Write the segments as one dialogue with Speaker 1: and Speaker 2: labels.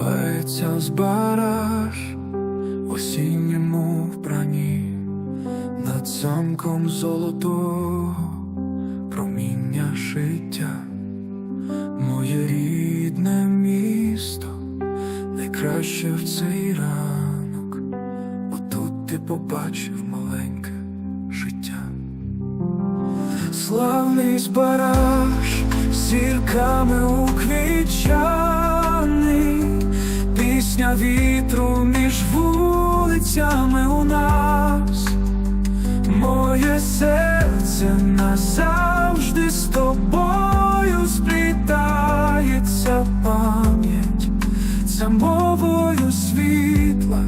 Speaker 1: вулиця збараж в осінньому вбранні, над замком золотого проміння життя, моє рідне місто, найкраще в цей ранок, отут ти побачив маленьке життя. Славний збараж зірками уквічаний, пісня вітру між вулицями у нас, моє серце назавжди з тобою сплітається пам'ять, за мовою світла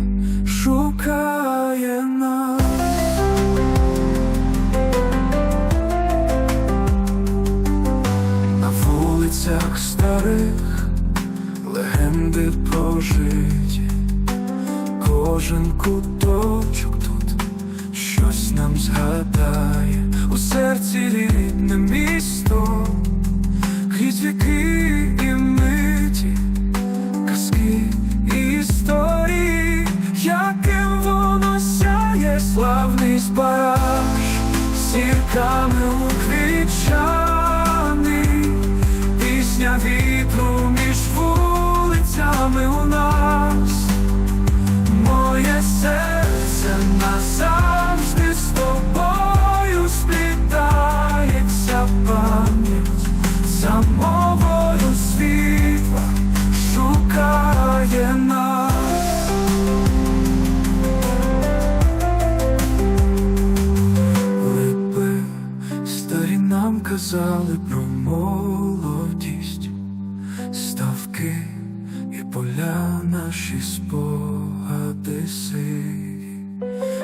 Speaker 1: шукає нас. На вулицях старих легенди прожиті, кожен куточок тут щось нам згадає, у серці рідне місто, крізь віки і миті, казки і історії, яким воно сяє, славний збараж, зірками уквічаний, пісня вітру шукає нас. Старі нам казали про молодість, ставки і поля наші спогади сиві.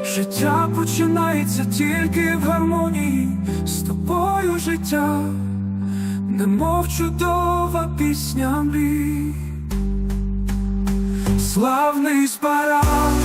Speaker 1: Життя починається тільки в гармонії з тобою життя, немов чудова пісня мрій. Славний спараж, зірками